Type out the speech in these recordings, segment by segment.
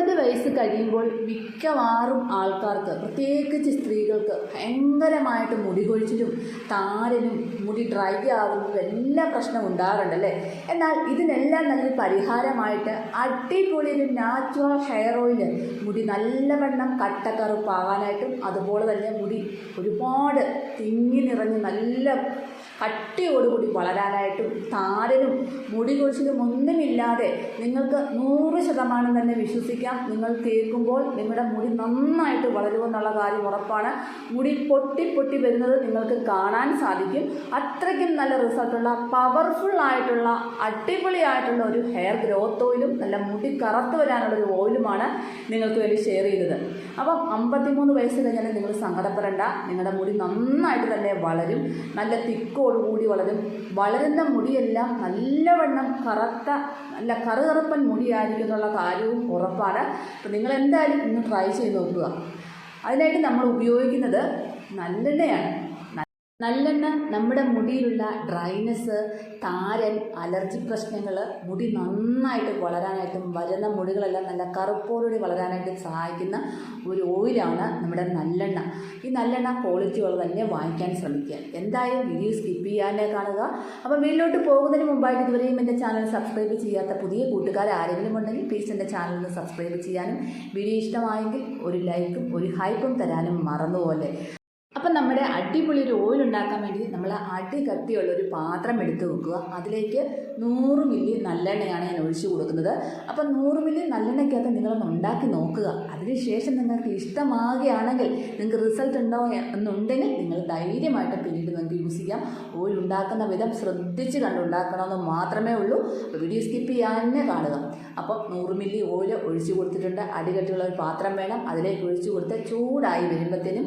അമ്പത് വയസ്സ് കഴിയുമ്പോൾ മിക്കവാറും ആൾക്കാർക്ക് പ്രത്യേകിച്ച് സ്ത്രീകൾക്ക് ഭയങ്കരമായിട്ട് മുടി കൊഴിച്ചിലും താരനും മുടി ഡ്രൈ ആകുന്നതും എല്ലാ പ്രശ്നം ഉണ്ടാകാറുണ്ടല്ലേ എന്നാൽ ഇതിനെല്ലാം നല്ലൊരു പരിഹാരമായിട്ട് അടിപൊളി ഒരു നാച്ചുറൽ ഹെയർ ഓയിൽ മുടി നല്ലവണ്ണം കട്ടക്കറുപ്പാകാനായിട്ടും അതുപോലെ തന്നെ മുടി ഒരുപാട് തിങ്ങി നിറഞ്ഞ് നല്ല കട്ടിയോടുകൂടി വളരാനായിട്ടും താരനും മുടി കൊഴിച്ചിലും ഒന്നുമില്ലാതെ നിങ്ങൾക്ക് നൂറ് ശതമാനം തന്നെ വിശ്വസിക്കാം. നിങ്ങൾ കേൾക്കുമ്പോൾ നിങ്ങളുടെ മുടി നന്നായിട്ട് വളരുമെന്നുള്ള കാര്യം ഉറപ്പാണ്. മുടി പൊട്ടി പൊട്ടി വരുന്നത് നിങ്ങൾക്ക് കാണാൻ സാധിക്കും. അത്രയ്ക്കും നല്ല റിസൾട്ടുള്ള പവർഫുൾ ആയിട്ടുള്ള അടിപൊളിയായിട്ടുള്ള ഒരു ഹെയർ ഗ്രോത്ത് ഓയിലും നല്ല മുടി കറുത്ത് വരാനുള്ള ഒരു ഓയിലുമാണ് നിങ്ങൾക്ക് വേണ്ടി ഷെയർ ചെയ്തത്. അപ്പം അമ്പത്തിമൂന്ന് വയസ്സ് കഴിഞ്ഞാൽ നിങ്ങൾ സങ്കടപ്പെടേണ്ട. നിങ്ങളുടെ മുടി നന്നായിട്ട് തന്നെ വളരും. നല്ല തിക്കോടുകൂടി വളരും വളരുന്ന മുടിയെല്ലാം നല്ലവണ്ണം കറുത്ത നല്ല കറുകറുപ്പൻ മുടിയായിരിക്കും എന്നുള്ള കാര്യവും ഉറപ്പാണ്. അപ്പം നിങ്ങൾ എന്തായാലും ഇന്ന് ട്രൈ ചെയ്ത് നോക്കുക. അതിനായിട്ട് നമ്മൾ ഉപയോഗിക്കുന്നത് നല്ലെണ്ണയാണ്. നല്ലെണ്ണ നമ്മുടെ മുടിയിലുള്ള ഡ്രൈനെസ് താരൻ അലർജി പ്രശ്നങ്ങൾ മുടി നന്നായിട്ട് വളരാനായിട്ടും വരുന്ന മുടികളെല്ലാം നല്ല കറുപ്പോടുകൂടി വളരാനായിട്ടും സഹായിക്കുന്ന ഒരു ഓയിലാണ് നമ്മുടെ നല്ലെണ്ണ. ഈ നല്ലെണ്ണ ക്വാളിറ്റികൾ തന്നെ വാങ്ങിക്കാൻ ശ്രമിക്കുക. എന്തായാലും വീഡിയോ സ്കിപ്പ് ചെയ്യാനേ കാണുക. അപ്പോൾ വീട്ടിലോട്ട് പോകുന്നതിന് മുമ്പായിട്ട് ഇതുവരെയും എന്റെ ചാനൽ സബ്സ്ക്രൈബ് ചെയ്യാത്ത പുതിയ കൂട്ടുകാർ ആരെങ്കിലും ഉണ്ടെങ്കിൽ പ്ലീസ് എന്റെ ചാനൽ ഒന്ന് സബ്സ്ക്രൈബ് ചെയ്യാനും. വീഡിയോ ഇഷ്ടമായെങ്കിൽ ഒരു ലൈക്കും ഒരു ഹൈപ്പും തരാനും മറന്നുപോലെ അപ്പം നമ്മുടെ അടിപൊളി ഒരു ഓയിൽ ഉണ്ടാക്കാൻ വേണ്ടി നമ്മൾ അടി കത്തിയുള്ള ഒരു പാത്രം എടുത്ത് വെക്കുക. അതിലേക്ക് നൂറ് മില്ലി നല്ലെണ്ണയാണ് ഞാൻ ഒഴിച്ചു കൊടുക്കുന്നത്. അപ്പം നൂറ് മില്ലി നല്ലെണ്ണയ്ക്കകത്ത് നിങ്ങളൊന്ന് ഉണ്ടാക്കി നോക്കുക. അതിനുശേഷം നിങ്ങൾക്ക് ഇഷ്ടമാകുകയാണെങ്കിൽ നിങ്ങൾക്ക് റിസൾട്ട് ഉണ്ടോ എന്നുണ്ടെങ്കിൽ നിങ്ങൾ ധൈര്യമായിട്ട് പിന്നീട് നിങ്ങൾക്ക് യൂസ് ചെയ്യാം. ഓയിൽ ഉണ്ടാക്കുന്ന വിധം ശ്രദ്ധിച്ച് കണ്ടുണ്ടാക്കണമെന്ന് മാത്രമേ ഉള്ളൂ. വീഡിയോ സ്കിപ്പ് ചെയ്യാനേ കാണുക. അപ്പം നൂറ് മില്ലി ഓയിൽ ഒഴിച്ചു കൊടുത്തിട്ടുണ്ട്. അടികട്ടിയുള്ള ഒരു പാത്രം വേണം. അതിലേക്ക് ഒഴിച്ചു കൊടുത്ത് ചൂടായി വരുമ്പോഴത്തേനും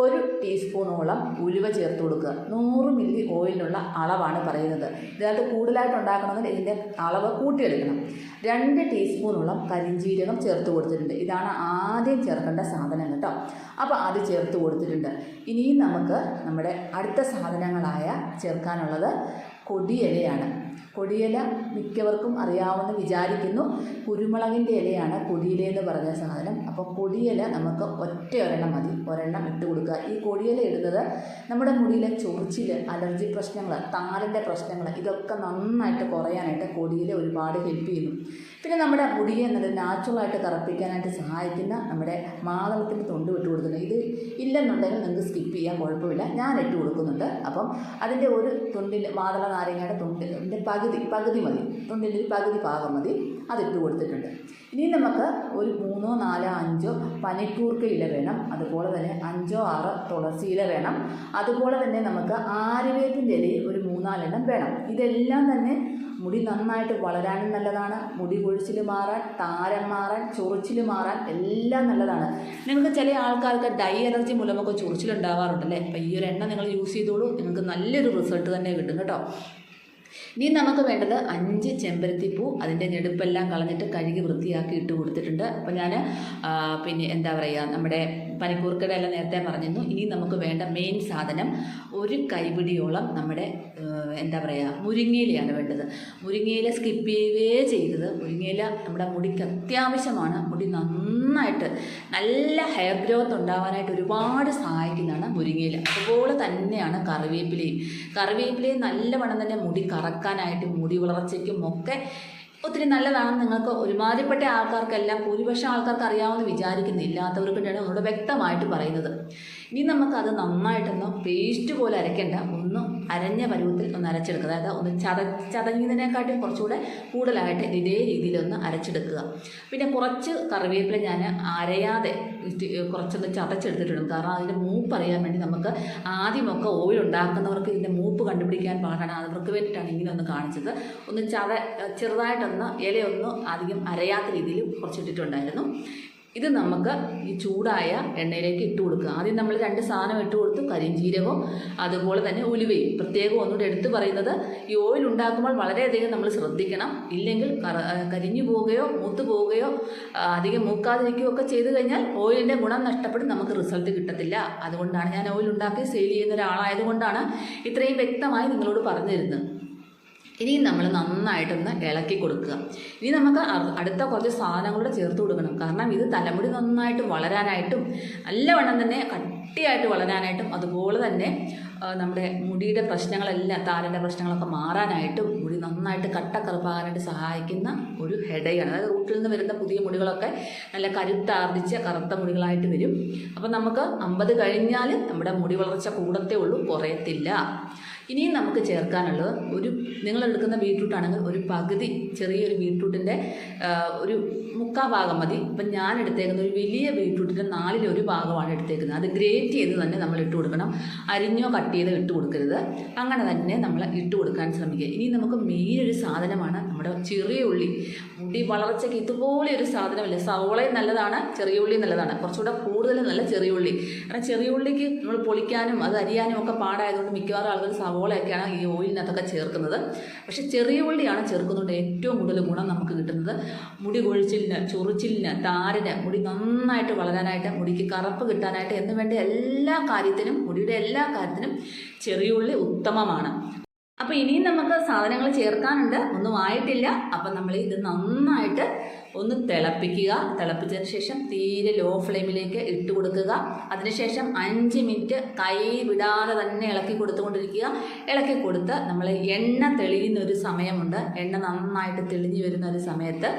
ഒരു ടീസ്പൂണോളം ഉലുവ ചേർത്ത് കൊടുക്കുക. നൂറ് മില്ലി ഓയിലിനുള്ള അളവാണ് പറയുന്നത്. ഇതിനകത്ത് കൂടുതലായിട്ട് ഉണ്ടാക്കണമെങ്കിൽ ഇതിന്റെ അളവ് കൂട്ടിയെടുക്കണം. രണ്ട് ടീസ്പൂണോളം കരിഞ്ജീരകം ചേർത്ത് കൊടുത്തിട്ടുണ്ട്. ഇതാണ് ആദ്യം ചേർക്കേണ്ട സാധനം കേട്ടോ. അപ്പോൾ അത് ചേർത്ത് കൊടുത്തിട്ടുണ്ട്. ഇനിയും നമുക്ക് നമ്മുടെ അടുത്ത സാധനങ്ങളായ ചേർക്കാനുള്ളത് കൊടിയിലയാണ്. കൊടിയില മിക്കവർക്കും അറിയാമെന്ന് വിചാരിക്കുന്നു. കുരുമുളകിന്റെ ഇലയാണ് കൊടിയില എന്ന് പറഞ്ഞ സാധനം. അപ്പോൾ കൊടിയില നമുക്ക് ഒറ്റ ഒരെണ്ണം മതി. ഒരെണ്ണം ഇട്ട് കൊടുക്കുക. ഈ കൊടിയില ഇടുന്നത് നമ്മുടെ മുടിയിലെ ചൊറിച്ചിൽ അലർജി പ്രശ്നങ്ങൾ താരന്റെ പ്രശ്നങ്ങൾ ഇതൊക്കെ നന്നായിട്ട് കുറയാനായിട്ട് കൊടിയില ഒരുപാട് ഹെൽപ്പ് ചെയ്യുന്നു. പിന്നെ നമ്മുടെ മുടിയെ നല്ല നാച്ചുറലായിട്ട് കറപ്പിക്കാനായിട്ട് സഹായിക്കുന്ന നമ്മുടെ മാതളത്തിന്റെ തൊണ്ട് ഇട്ട് കൊടുക്കുന്നത് ഇത് ഇല്ലെന്നുണ്ടെങ്കിൽ നിങ്ങൾക്ക് സ്കിപ്പ് ചെയ്യാൻ കുഴപ്പമില്ല. ഞാൻ ഇട്ട് കൊടുക്കുന്നുണ്ട്. അപ്പം അതിന്റെ ഒരു തൊണ്ടിൽ മാതള നാരങ്ങയുടെ തുണ്ടിന്റെ പകുതി പകുതി മതി. ഒരു പകുതി ഭാഗം മതി. അതിട്ട് കൊടുത്തിട്ടുണ്ട്. ഇനി നമുക്ക് ഒരു മൂന്നോ നാലോ അഞ്ചോ പനിക്കൂർക്ക ഇല വേണം. അതുപോലെ തന്നെ അഞ്ചോ ആറോ തുളസി ഇല വേണം. അതുപോലെ തന്നെ നമുക്ക് ആര്യവേപ്പിന്റെ ഇലയും ഒരു മൂന്നാലെണ്ണം വേണം. ഇതെല്ലാം തന്നെ മുടി നന്നായിട്ട് വളരാനും നല്ലതാണ്. മുടി കൊഴിച്ചിൽ മാറാൻ താരം മാറാൻ ചൊറിച്ചിൽ മാറാൻ എല്ലാം നല്ലതാണ്. നിങ്ങൾക്ക് ചില ആൾക്കാർക്ക് ഡൈ എനർജി മൂലമൊക്കെ ചൊറിച്ചിലുണ്ടാവാറുണ്ടല്ലേ അപ്പോൾ ഈ ഒരു എണ്ണ നിങ്ങൾ യൂസ് ചെയ്തോളൂ. നിങ്ങൾക്ക് നല്ലൊരു റിസൾട്ട് തന്നെ കിട്ടും കേട്ടോ. ഇനി നമുക്ക് വേണ്ടത് അഞ്ച് ചെമ്പരത്തിപ്പൂ അതിന്റെ ഞെടുപ്പെല്ലാം കളഞ്ഞിട്ട് കഴുകി വൃത്തിയാക്കി ഇട്ട് കൊടുത്തിട്ടുണ്ട്. അപ്പോൾ ഞാൻ പിന്നെ എന്താ പറയുക നമ്മുടെ പനിക്കൂർക്കയുടെ നേരത്തെ പറഞ്ഞിരുന്നു. ഇനി നമുക്ക് വേണ്ട മെയിൻ സാധനം ഒരു കൈപിടിയോളം നമ്മുടെ എന്താ പറയുക മുരിങ്ങയിലയാണ് വേണ്ടത്. മുരിങ്ങയില സ്കിപ്പ് ചെയ്യുകയേ ചെയ്തത്. മുരിങ്ങയില നമ്മുടെ മുടിക്ക് അത്യാവശ്യമാണ്. മുടി നന്നായിട്ട് നല്ല ഹെയർ ഗ്രോത്ത് ഉണ്ടാവാനായിട്ട് ഒരുപാട് സഹായിക്കുന്നതാണ് മുരിങ്ങയില. അതുപോലെ തന്നെയാണ് കറിവേപ്പിലയും. കറിവേപ്പിലയും നല്ലവണ്ണം തന്നെ മുടി കറക്കാനായിട്ട് മുടി വളർച്ചയ്ക്കും ഒക്കെ ഒത്തിരി നല്ലതാണെന്ന് നിങ്ങൾക്ക് ഒരുമാതിരിപ്പെട്ട ആൾക്കാർക്കെല്ലാം ഭൂരിപക്ഷം ആൾക്കാർക്ക് അറിയാമെന്ന് വിചാരിക്കുന്നു ഇല്ലാത്തവർക്കിട്ടാണ് ഒന്നുകൂടെ വ്യക്തമായിട്ട് പറയുന്നത്. ഇനി നമുക്കത് നന്നായിട്ടൊന്ന് പേസ്റ്റ് പോലെ അരയ്ക്കേണ്ട. ഒന്ന് അരഞ്ഞ പരുവത്തിൽ ഒന്ന് അരച്ചെടുക്കുക. അതായത് ഒന്ന് ചത ചതങ്ങിയതിനെക്കാട്ടിൽ കുറച്ചുകൂടെ കൂടുതലായിട്ട് ഇതേ രീതിയിലൊന്ന് അരച്ചെടുക്കുക. പിന്നെ കുറച്ച് കറിവേപ്പില ഞാൻ അരയാതെ കുറച്ചൊന്ന് ചതച്ചെടുത്തിട്ടുണ്ട്. കാരണം അതിന്റെ മൂപ്പ് അറിയാൻ വേണ്ടി നമുക്ക് ആദ്യമൊക്കെ ഓയിൽ ഉണ്ടാക്കുന്നവർക്ക് ഇതിന്റെ മൂപ്പ് കണ്ടുപിടിക്കാൻ പാടാണ്. അവർക്ക് വേണ്ടിയിട്ടാണ് ഇങ്ങനെ ഒന്ന് കാണിച്ചത്. ഒന്ന് ചത ചെറുതായിട്ടൊന്ന് ഇലയൊന്ന് അധികം അരയാത്ത രീതിയിൽ കുറച്ചിട്ടിട്ടുണ്ടായിരുന്നു. ഇത് നമുക്ക് ഈ ചൂടായ എണ്ണയിലേക്ക് ഇട്ട് കൊടുക്കുക. ആദ്യം നമ്മൾ രണ്ട് സാധനം ഇട്ട് കൊടുത്തു. കരിഞ്ചീരകവും അതുപോലെ തന്നെ ഉലുവയും. പ്രത്യേകം ഒന്നുകൂടെ എടുത്തു പറയുന്നത് ഈ ഓയിൽ ഉണ്ടാക്കുമ്പോൾ വളരെയധികം നമ്മൾ ശ്രദ്ധിക്കണം. ഇല്ലെങ്കിൽ കരിഞ്ഞു പോവുകയോ മൂത്ത് പോവുകയോ അധികം മൂക്കാതിരിക്കുകയോ ഒക്കെ ചെയ്തു കഴിഞ്ഞാൽ ഓയിലിന്റെ ഗുണം നഷ്ടപ്പെടും. നമുക്ക് റിസൾട്ട് കിട്ടത്തില്ല. അതുകൊണ്ടാണ് ഞാൻ ഓയിൽ ഉണ്ടാക്കി സെയിൽ ചെയ്യുന്ന ഒരാളായതുകൊണ്ടാണ് ഇത്രയും വ്യക്തമായി നിങ്ങളോട് പറഞ്ഞു തരുന്നത് ഇനി നമ്മൾ നന്നായിട്ടൊന്ന് ഇളക്കി കൊടുക്കുക. ഇനി നമുക്ക് അടുത്ത കുറച്ച് സാധനങ്ങളൂടെ ചേർത്ത് കൊടുക്കണം. കാരണം ഇത് തലമുടി നന്നായിട്ട് വളരാനായിട്ടും നല്ലവണ്ണം തന്നെ കട്ടിയായിട്ട് വളരാനായിട്ടും അതുപോലെ തന്നെ നമ്മുടെ മുടിയുടെ പ്രശ്നങ്ങളെല്ലാം താരന്റെ പ്രശ്നങ്ങളൊക്കെ മാറാനായിട്ടും മുടി നന്നായിട്ട് കട്ടക്കറുപ്പാകാനായിട്ട് സഹായിക്കുന്ന ഒരു ഹെഡയാണ് അതായത് റൂട്ടിൽ നിന്ന് വരുന്ന പുതിയ മുടികളൊക്കെ നല്ല കരുത്താർജിച്ച കറുത്ത മുടികളായിട്ട് വരും. അപ്പം നമുക്ക് അമ്പത് കഴിഞ്ഞാൽ നമ്മുടെ മുടി വളർച്ച കൂടത്തേ ഉള്ളൂ കുറയത്തില്ല. ഇനിയും നമുക്ക് ചേർക്കാനുള്ളത് ഒരു നിങ്ങൾ എടുക്കുന്ന ബീട്രൂട്ട് ആണെങ്കിൽ ഒരു പകുതി ചെറിയൊരു ബീട്രൂട്ടിന്റെ ഒരു മുക്കാ ഭാഗം മതി. ഇപ്പം ഞാൻ എടുത്തേക്കുന്ന ഒരു വലിയ ബീട്രൂട്ടിന്റെ ഒരു ഭാഗമാണ് എടുത്തേക്കുന്നത്. അത് ഗ്രേറ്റ് ചെയ്ത് തന്നെ നമ്മൾ ഇട്ട് കൊടുക്കണം. അരിഞ്ഞോ കട്ട് ചെയ്തോ ഇട്ട് കൊടുക്കരുത്. അങ്ങനെ തന്നെ നമ്മൾ ഇട്ട് കൊടുക്കാൻ ശ്രമിക്കുക. ഇനി നമുക്ക് മെയിൻ ഒരു സാധനമാണ് നമ്മുടെ ചെറിയ ഉള്ളി. മുടി വളർച്ചയ്ക്ക് ഇതുപോലെ ഒരു സാധനമില്ല? സവോളയും നല്ലതാണ് ചെറിയ ഉള്ളി നല്ലതാണ്. കുറച്ചുകൂടെ കൂടുതൽ നല്ല ചെറിയ ഉള്ളി. കാരണം ചെറിയ ഉള്ളിക്ക് നമ്മൾ പൊളിക്കാനും അത് അരിയാനും ഒക്കെ പാടായതുകൊണ്ട് മിക്കവാറും ആളുകൾ സവോളയൊക്കെയാണ് ഈ ഓയിലിനകത്തൊക്കെ ചേർക്കുന്നത്. പക്ഷേ ചെറിയ ഉള്ളിയാണ് ചേർക്കുന്നതുകൊണ്ട് ഏറ്റവും കൂടുതൽ ഗുണം നമുക്ക് കിട്ടുന്നത്. മുടി കൊഴിച്ചിലിന് ചൊറിച്ചിലിന് താരന് മുടി നന്നായിട്ട് വളരാനായിട്ട് മുടിക്ക് കറുപ്പ് കിട്ടാനായിട്ട് എന്ന് വേണ്ട എല്ലാ കാര്യത്തിനും മുടിയുടെ എല്ലാ കാര്യത്തിനും ചെറിയ ഉള്ളി ഉത്തമമാണ്. അപ്പോൾ ഇനിയും നമുക്ക് സാധനങ്ങൾ ചേർക്കാനുണ്ട്. ഒന്നും ആയിട്ടില്ല. അപ്പം നമ്മൾ ഇത് നന്നായിട്ട് ഒന്ന് തിളപ്പിക്കുക. തിളപ്പിച്ചതിന് ശേഷം തീരെ ലോ ഫ്ലെയിമിലേക്ക് ഇട്ട് കൊടുക്കുക. അതിനുശേഷം അഞ്ച് മിനിറ്റ് കൈ വിടാതെ തന്നെ ഇളക്കി കൊടുത്തുകൊണ്ടിരിക്കുക. ഇളക്കി കൊടുത്ത് നമ്മൾ എണ്ണ തെളിയുന്ന ഒരു സമയമുണ്ട്. എണ്ണ നന്നായിട്ട് തെളിഞ്ഞു വരുന്ന ഒരു സമയത്ത്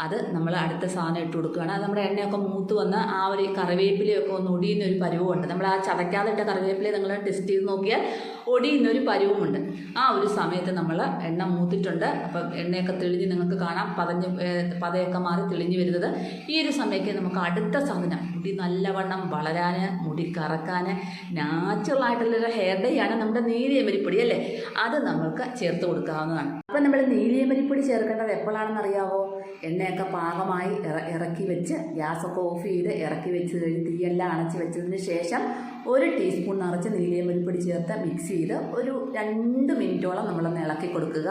അത് നമ്മൾ അടുത്ത സാധനം ഇട്ട് കൊടുക്കുകയാണ്. അത് നമ്മുടെ എണ്ണയൊക്കെ മൂത്ത് വന്ന് ആ ഒരു കറിവേപ്പിലയൊക്കെ ഒന്ന് ഒടിയുന്ന ഒരു പരുവമുണ്ട്. നമ്മൾ ആ ചതയ്ക്കാതെ ഇട്ട കറിവേപ്പില നിങ്ങൾ ടെസ്റ്റ് ചെയ്ത് നോക്കിയാൽ ഒടിയുന്ന ഒരു പരുവമുണ്ട്. ആ ഒരു സമയത്ത് നമ്മൾ എണ്ണ മൂത്തിട്ടുണ്ട്. അപ്പം എണ്ണയൊക്കെ തെളിഞ്ഞ് നിങ്ങൾക്ക് കാണാം. പതഞ്ഞ് ഏ, പതയൊക്കെ മാറി തെളിഞ്ഞു വരുന്നത് ഈ ഒരു സമയത്ത് നമുക്ക് അടുത്ത സാധനം മുടി നല്ലവണ്ണം വളരാൻ മുടി കറക്കാൻ നാച്ചുറൽ ആയിട്ടുള്ളൊരു ഹെയർ ഡേ ആണ് നമ്മുടെ നീലിയമരിപ്പൊടി അല്ലേ? അത് നമ്മൾക്ക് ചേർത്ത് കൊടുക്കാവുന്നതാണ്. അപ്പം നമ്മൾ നീലിയമരിപ്പൊടി ചേർക്കേണ്ടത് എപ്പോഴാണെന്ന് അറിയാവോ? എണ്ണയൊക്കെ പാകമായി ഇറ- ഇറക്കി വെച്ച് ഗ്യാസൊക്കെ ഓഫ് ചെയ്ത് ഇറക്കി വെച്ച് കഴിഞ്ഞ് തീയെല്ലാം അണച്ച് വെച്ചതിന് ശേഷം ഒരു ടീസ്പൂൺ നിറച്ച് നീലിയമരിപ്പൊടി ചേർത്ത് മിക്സ് ചെയ്ത് ഒരു രണ്ട് മിനിറ്റോളം നമ്മളൊന്ന് ഇളക്കി കൊടുക്കുക.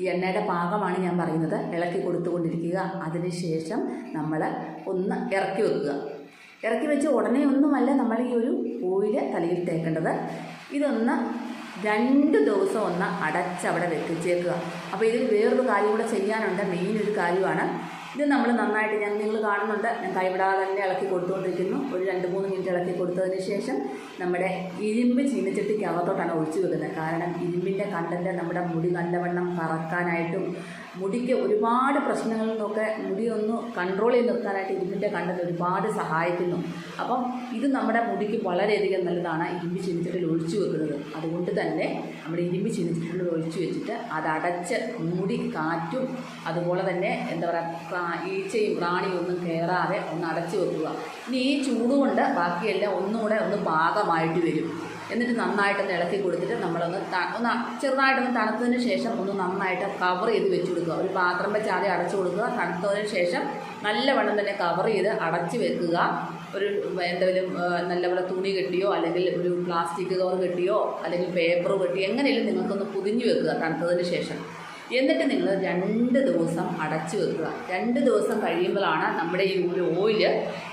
ഈ എണ്ണയുടെ പാകമാണ് ഞാൻ പറയുന്നത്. ഇളക്കി കൊടുത്തുകൊണ്ടിരിക്കുക. അതിനുശേഷം നമ്മൾ ഒന്ന് ഇറക്കി വെക്കുക. ഇറക്കി വെച്ച് ഉടനെ ഒന്നുമല്ല നമ്മൾ ഈ ഒരു ഓയിൽ തലയിൽ തേക്കേണ്ടത്. ഇതൊന്ന് രണ്ട് ദിവസം ഒന്ന് അടച്ചവിടെ വെക്കിച്ചേക്കുക അപ്പോൾ ഇതിൽ വേറൊരു കാര്യം കൂടെ ചെയ്യാനുണ്ട്. മെയിൻ ഒരു കാര്യമാണ്. ഇത് നമ്മൾ നന്നായിട്ട് ഞാൻ നിങ്ങൾ കാണുന്നുണ്ട്. ഞാൻ കൈവിടാതെ തന്നെ ഇളക്കി കൊടുത്തുകൊണ്ടിരിക്കുന്നു ഒരു രണ്ട് മൂന്ന് മിനിറ്റ് ഇളക്കി കൊടുത്തതിന് ശേഷം നമ്മുടെ ഇരുമ്പ് ചീനച്ചട്ടിക്കകത്തോട്ടാണ് ഒഴിച്ചു വെക്കുന്നത്. കാരണം ഇരുമ്പിന്റെ കണ്ടന്റ് നമ്മുടെ മുടി നല്ലവണ്ണം കറക്കാനായിട്ടും മുടിക്ക് ഒരുപാട് പ്രശ്നങ്ങളിൽ നിന്നൊക്കെ മുടി ഒന്ന് കൺട്രോൾ ചെയ്ത് നിർത്താനായിട്ട് ഇരുമ്പിന്റെ കണ്ടത് ഒരുപാട് സഹായിക്കുന്നു. അപ്പം ഇത് നമ്മുടെ മുടിക്ക് വളരെയധികം നല്ലതാണ്. ഇരുമ്പ് ചീനിച്ചിട്ടിൽ ഒഴിച്ചു വെക്കുന്നത്. അതുകൊണ്ട് തന്നെ നമ്മുടെ ഇരുമ്പ് ചീനിച്ചിട്ടിൽ ഒഴിച്ചു വെച്ചിട്ട് അത് മൂടി കാറ്റും അതുപോലെ തന്നെ എന്താ പറയുക ഈച്ചയും പ്രാണിയും ഒന്നും കയറാതെ ഒന്ന് അടച്ചു വെക്കുക. ഇനി ഈ ചൂടുകൊണ്ട് ബാക്കിയെല്ലാം ഒന്നുകൂടെ ഒന്ന് പാകമായിട്ട് വരും. എന്നിട്ട് നന്നായിട്ടൊന്ന് ഇളക്കി കൊടുത്തിട്ട് നമ്മളൊന്ന് ഒന്ന് ചെറുതായിട്ടൊന്ന് തണുത്തതിന് ശേഷം ഒന്ന് നന്നായിട്ട് കവർ ചെയ്ത് വെച്ച് കൊടുക്കുക. ഒരു പാത്രം വെച്ച് ആദ്യം അടച്ചു കൊടുക്കുക. തണുത്തതിന് ശേഷം നല്ലവണ്ണം തന്നെ കവർ ചെയ്ത് അടച്ച് വെക്കുക. ഒരു എന്തെങ്കിലും നല്ല നല്ലപോലെ തുണി കെട്ടിയോ അല്ലെങ്കിൽ ഒരു പ്ലാസ്റ്റിക് കവർ കെട്ടിയോ അല്ലെങ്കിൽ പേപ്പർ കെട്ടിയോ എങ്ങനെയും നിങ്ങൾക്കൊന്ന് പുതിഞ്ഞു വെക്കുക തണുത്തതിന് ശേഷം. എന്നിട്ട് നിങ്ങൾ രണ്ട് ദിവസം അടച്ചു വെക്കുക. രണ്ട് ദിവസം കഴിയുമ്പോഴാണ് നമ്മുടെ ഈ ഒരു ഓയിൽ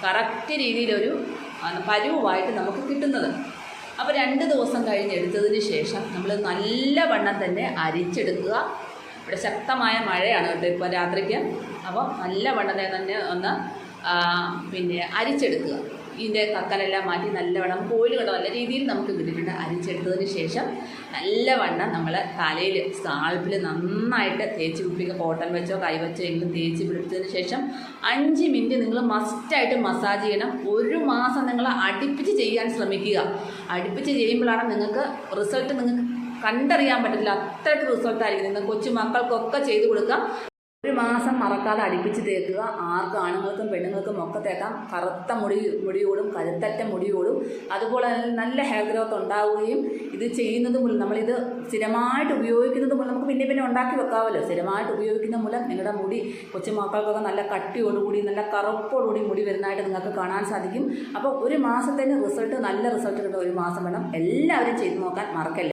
കറക്റ്റ് രീതിയിലൊരു പരുവായിട്ട് നമുക്ക് കിട്ടുന്നത്. അപ്പോൾ രണ്ട് ദിവസം കഴിഞ്ഞ് എടുത്തതിന് ശേഷം നമ്മൾ നല്ല വണ്ണം തന്നെ അരിച്ചെടുക്കുക. ഇവിടെ ശക്തമായ മഴയാണ് കേട്ടോ ഇപ്പോൾ രാത്രിക്ക്. അപ്പോൾ നല്ല നല്ലവണ്ണം തന്നെ ഒന്ന് പിന്നെ അരിച്ചെടുക്കുക. ഇതിന്റെ കക്കലെല്ലാം മാറ്റി നല്ലവണ്ണം കോയിൽ നല്ല രീതിയിൽ നമുക്ക് കിട്ടിയിട്ടുണ്ട് അരിച്ചെടുത്തതിന് ശേഷം. നല്ലവണ്ണം നമ്മൾ തലയിൽ സ്കാൾപ്പിൽ നന്നായിട്ട് തേച്ച് പിടിപ്പിക്കുക. കോട്ടൺ വെച്ചോ കൈ വെച്ചോ എങ്കിലും തേച്ച് പിടിപ്പിച്ചതിന് ശേഷം അഞ്ച് മിനിറ്റ് നിങ്ങൾ മസ്റ്റായിട്ട് മസാജ് ചെയ്യണം. ഒരു മാസം നിങ്ങൾ അടുപ്പിച്ച് ചെയ്യാൻ ശ്രമിക്കുക. അടുപ്പിച്ച് ചെയ്യുമ്പോഴാണ് നിങ്ങൾക്ക് റിസൾട്ട് നിങ്ങൾക്ക് കണ്ടറിയാൻ പറ്റത്തില്ല. അത്രയ്ക്ക് റിസൾട്ടായിരിക്കും നിങ്ങൾ കൊച്ചു മക്കൾക്കൊക്കെ ചെയ്ത് കൊടുക്കാം. ഒരു മാസം മറക്കാതെ അടുപ്പിച്ച് തേക്കുക. ആർക്ക് ആണുങ്ങൾക്കും പെണ്ണുങ്ങൾക്കും ഒക്കെ തേക്കാം. കറുത്ത മുടി മുടിയോടും കരുത്തറ്റ മുടിയോടും. അതുപോലെ നല്ല ഹെയർ ഗ്രോത്ത് ഉണ്ടാവുകയും ഇത് ചെയ്യുന്നത് മൂലം നമ്മളിത് സ്ഥിരമായിട്ട് ഉപയോഗിക്കുന്നത് മൂലം നമുക്ക് പിന്നെ പിന്നെ ഉണ്ടാക്കി വെക്കാമല്ലോ സ്ഥിരമായിട്ട് ഉപയോഗിക്കുന്ന മൂലം നിങ്ങളുടെ മുടി കൊച്ചുമക്കൾക്കൊക്കെ നല്ല കട്ടിയോടുകൂടി നല്ല കറുപ്പോടുകൂടി മുടി വരുന്നതായിട്ട് നിങ്ങൾക്ക് കാണാൻ സാധിക്കും. അപ്പോൾ ഒരു മാസത്തിന് റിസൾട്ട് നല്ല റിസൾട്ട് കിട്ടുന്ന ഒരു മാസം വേണം. എല്ലാവരും ചെയ്ത് നോക്കാൻ മറക്കല്ല?